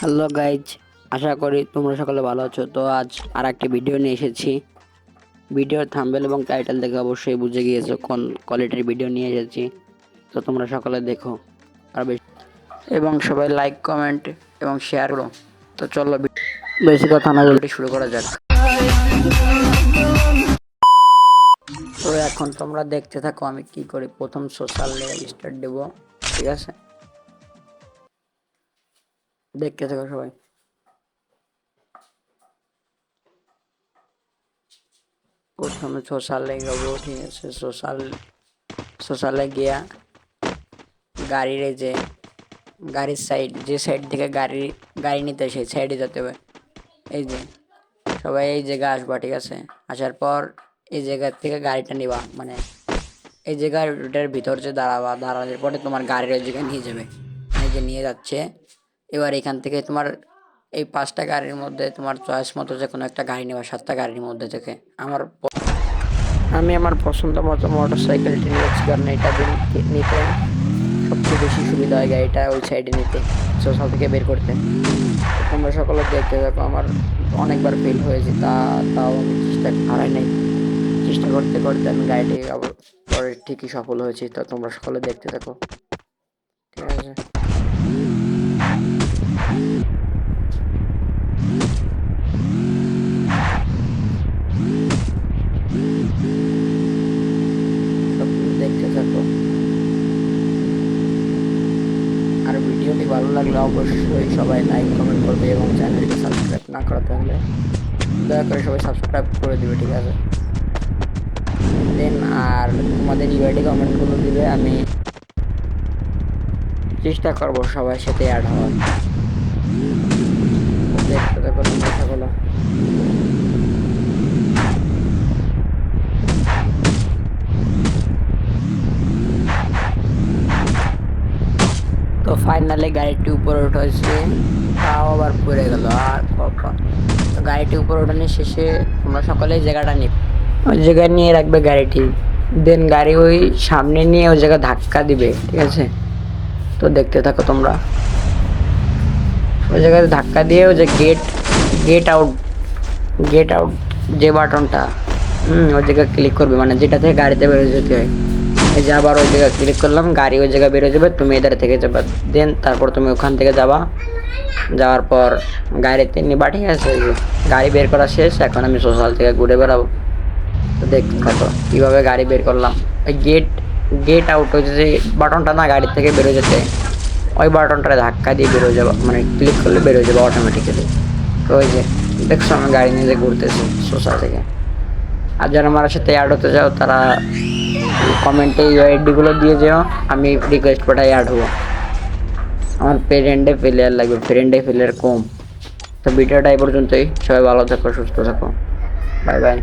Hello guys, আশা করি তোমরা সকলে ভালো আছো। তো আজ আর একটি ভিডিও নিয়ে এসেছি। ভিডিওর থাম্বেল এবং টাইটেল দেখে অবশ্যই বুঝে গিয়েছো কোন কোয়ালিটির ভিডিও নিয়ে এসেছি। তো তোমরা সকলে দেখো। আর বেশি এবং সবাই লাইক কমেন্ট এবং শেয়ার করো। তো চলো বেশি কথা না বলতে শুরু করা যাক। তো এখন তোমরা দেখতে থাকো আমি কি করি। প্রথম সোশ্যাল স্টার্ট দেবো, ঠিক আছে? দেখতে থাকো সবাই। প্রথমে সোশ্যালে যাব ঠিক আছে সোশ্যাল, সোশ্যালে গিয়া গাড়ির যে, গাড়ির সাইড যে সাইড থেকে গাড়ি গাড়ি নিতে সেই সাইডে যেতে হবে। এই যে, সবাই এই জায়গায় আসবা, ঠিক আছে? আসার পর এই জায়গা থেকে গাড়িটা নিবা মানে এই জায়গাটার ভিতর যে দাঁড়াবা, দাঁড়ানোর পরে তোমার গাড়ির ওই জায়গায় নিয়ে যাবে। এই যে নিয়ে যাচ্ছে এবার এখান থেকে তোমার এই পাঁচটা গাড়ির মধ্যে তোমার চয়েস মতো যে কোনো একটা গাড়ি নেবা, সাতটা গাড়ির মধ্যে থেকে। আমার আমি আমার পছন্দ মতো মোটর সাইকেলটি নিয়েছি, কারণ এটা নিতে সবচেয়ে বেশি সুবিধা হয় গাড়িটা ওই সাইডে নিতে সোশ্যাল থেকে বের করতে। তোমরা সকলে দেখতে থাকো, আমার অনেকবার ফেল হয়েছে, তা তাও আমি চেষ্টা হারাই নাই। চেষ্টা করতে করতে আমি গাড়িটি পরে ঠিকই সফল হয়েছি, তো তোমরা সকলে দেখতে থাকো। ঠিক আছে? ভালো লাগলে অবশ্যই সবাই লাইক কমেন্ট করবে এবং চ্যানেলটি সাবস্ক্রাইব না করা থাকলে দয়া করে সবাই সাবস্ক্রাইব করে দিবে, ঠিক আছে? দেন আর তোমাদের ইউআইডি কমেন্টগুলো দিবে, আমি চেষ্টা করব সবার সাথে অ্যাড হওয়ার। তো ফাইনালি গাড়িটি উপরে উঠেছে তাও আবার পড়ে গেল, আর গাড়িটি উপরে ওঠানোর শেষে তোমরা সকলে জায়গাটা নিবে ওই জায়গায় নিয়ে রাখবে গাড়িটি। দেন গাড়ি ওই সামনে নিয়ে ওই জায়গায় ধাক্কা দিবে, ঠিক আছে? তো দেখতে থাকো তোমরা। ওই জায়গায় ধাক্কা দিয়ে ওই যে gate gate out gate out যে বাটনটা হুম, ওই জায়গায় ক্লিক করবে মানে যেটা থেকে গাড়িতে বেরোয় যেতে হয়। এই যে আবার ওই জায়গায় ক্লিক করলাম, গাড়ি ওই জায়গায় বেরোয় যাবে, তুমি এদের থেকে যাবে। দেন তারপর তুমি ওখান থেকে যাবা। যাওয়ার পর গাড়িতে নিবা ঠিক আছে গাড়ি বের করা শেষ, এখন আমি সোশ্যাল থেকে ঘুরে বেড়াবো। তো দেখতে থাকো কীভাবে গাড়ি বের করলাম। ওই গেট গেট আউট হয়েছে যে বাটনটা না গাড়ি থেকে বেরোয় যেতে, ওই বাটনটা ধাক্কা দিয়ে বেরোয় যাব মানে ক্লিক করলে বেরোয় যাব অটোমেটিক্যালি তো ওই যে, দেখছ আমি গাড়ি নিয়ে ঘুরতেছি সোশ্যাল থেকে। আর যারা আমার সাথে অ্যাড হতে চাও, তারা কমেন্টে ইউআইডিগুলো দিয়ে যেও, আমি রিকোয়েস্ট পাঠাই অ্যাড হব। আমার ফ্রেন্ডে প্লেয়ার লাগবে ফ্রেন্ডে প্লেয়ার কম। তো ভিডিওটা এই পর্যন্তই, সবাই ভালো থাকো, সুস্থ থাকো। Bye bye